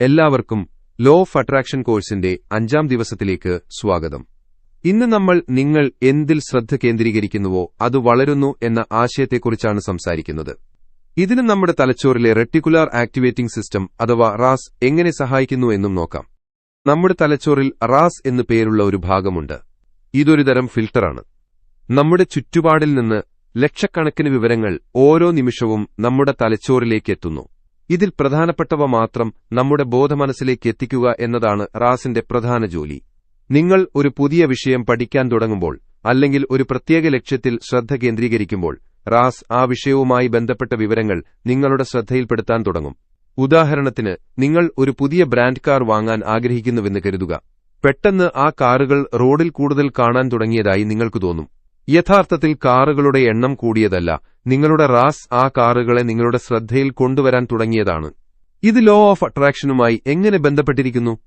എല്ലാവർക്കും law of attraction കോഴ്സിന്റെ അഞ്ചാം ദിവസത്തിലേക്ക് സ്വാഗതം. ഇന്ന് നമ്മൾ നിങ്ങൾ എന്തിൽ ശ്രദ്ധ കേന്ദ്രീകരിക്കുന്നുവോ അത് വളരുന്നു എന്ന ആശയത്തെക്കുറിച്ചാണ് സംസാരിക്കുന്നത്. ഇതിന് നമ്മുടെ തലച്ചോറിലെ റെട്ടിക്കുലാർ ആക്ടിവേറ്റിംഗ് സിസ്റ്റം അഥവാ റാസ് എങ്ങനെ സഹായിക്കുന്നു എന്നും നോക്കാം. നമ്മുടെ തലച്ചോറിൽ റാസ് എന്നു പേരുള്ള ഒരു ഭാഗമുണ്ട്. ഇതൊരു തരം ഫിൽട്ടറാണ്. നമ്മുടെ ചുറ്റുപാടിൽ നിന്ന് ലക്ഷക്കണക്കിന് വിവരങ്ങൾ ഓരോ നിമിഷവും നമ്മുടെ തലച്ചോറിലേക്ക് എത്തുന്നു. ഇതിൽ പ്രധാനപ്പെട്ടവ മാത്രം നമ്മുടെ ബോധമനസ്സിലേക്ക് എത്തിക്കുക എന്നതാണ് റാസിന്റെ പ്രധാന ജോലി. നിങ്ങൾ ഒരു പുതിയ വിഷയം പഠിക്കാൻ തുടങ്ങുമ്പോൾ അല്ലെങ്കിൽ ഒരു പ്രത്യേക ലക്ഷ്യത്തിൽ ശ്രദ്ധ കേന്ദ്രീകരിക്കുമ്പോൾ റാസ് ആ വിഷയവുമായി ബന്ധപ്പെട്ട വിവരങ്ങൾ നിങ്ങളുടെ ശ്രദ്ധയിൽപ്പെടുത്താൻ തുടങ്ങും. ഉദാഹരണത്തിന് നിങ്ങൾ ഒരു പുതിയ ബ്രാൻഡ് കാർ വാങ്ങാൻ ആഗ്രഹിക്കുന്നുവെന്ന് കരുതുക. പെട്ടെന്ന് ആ കാറുകൾ റോഡിൽ കൂടുതൽ കാണാൻ തുടങ്ങിയതായി നിങ്ങൾക്ക് തോന്നും. യഥാർത്ഥത്തിൽ കാറുകളുടെ എണ്ണം കൂടിയതല്ല. നിങ്ങളുടെ റാസ് ആ കാറുകളെ നിങ്ങളുടെ ശ്രദ്ധയിൽ കൊണ്ടുവരാൻ തുടങ്ങിയതാണ്. ഇത് ലോ ഓഫ് അട്രാക്ഷനുമായി എങ്ങനെ ബന്ധപ്പെട്ടിരിക്കുന്നു?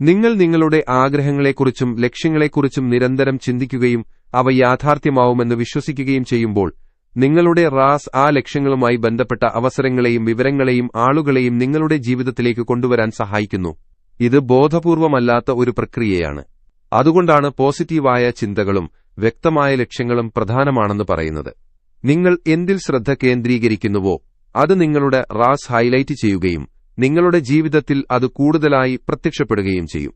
നിങ്ങൾ നിങ്ങളുടെ ആഗ്രഹങ്ങളെക്കുറിച്ചും ലക്ഷ്യങ്ങളെക്കുറിച്ചും നിരന്തരം ചിന്തിക്കുകയും അവ യാഥാർത്ഥ്യമാവുമെന്ന് വിശ്വസിക്കുകയും ചെയ്യുമ്പോൾ നിങ്ങളുടെ റാസ് ആ ലക്ഷ്യങ്ങളുമായി ബന്ധപ്പെട്ട അവസരങ്ങളെയും വിവരങ്ങളെയും ആളുകളെയും നിങ്ങളുടെ ജീവിതത്തിലേക്ക് കൊണ്ടുവരാൻ സഹായിക്കുന്നു. ഇത് ബോധപൂർവമല്ലാത്ത ഒരു പ്രക്രിയയാണ്. അതുകൊണ്ടാണ് പോസിറ്റീവായ ചിന്തകളും വ്യക്തമായ ലക്ഷ്യങ്ങളും പ്രധാനമാണെന്ന് പറയുന്നത്. നിങ്ങൾ എന്തിൽ ശ്രദ്ധ കേന്ദ്രീകരിക്കുന്നുവോ അത് നിങ്ങളുടെ റാസ് ഹൈലൈറ്റ് ചെയ്യുകയും നിങ്ങളുടെ ജീവിതത്തിൽ അത് കൂടുതലായി പ്രത്യക്ഷപ്പെടുകയും ചെയ്യും.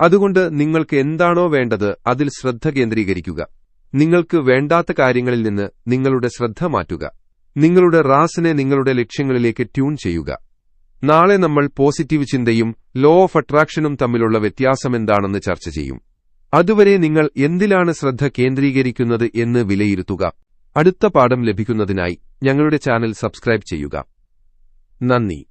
അതുകൊണ്ട് നിങ്ങൾക്ക് എന്താണോ വേണ്ടത് അതിൽ ശ്രദ്ധ കേന്ദ്രീകരിക്കുക. നിങ്ങൾക്ക് വേണ്ടാത്ത കാര്യങ്ങളിൽ നിന്ന് നിങ്ങളുടെ ശ്രദ്ധ മാറ്റുക. നിങ്ങളുടെ റാസിനെ നിങ്ങളുടെ ലക്ഷ്യങ്ങളിലേക്ക് ട്യൂൺ ചെയ്യുക. നാളെ നമ്മൾ പോസിറ്റീവ് ചിന്തയും ലോ ഓഫ് അട്രാക്ഷനും തമ്മിലുള്ള വ്യത്യാസമെന്താണെന്ന് ചർച്ച ചെയ്യും. അതുവരെ നിങ്ങൾ എന്തിലാണ് ശ്രദ്ധ കേന്ദ്രീകരിക്കുന്നത് എന്ന് വിലയിരുത്തുക. അടുത്ത പാഠം ലഭിക്കുന്നതിനായി ഞങ്ങളുടെ ചാനൽ സബ്സ്ക്രൈബ് ചെയ്യുക. നന്ദി.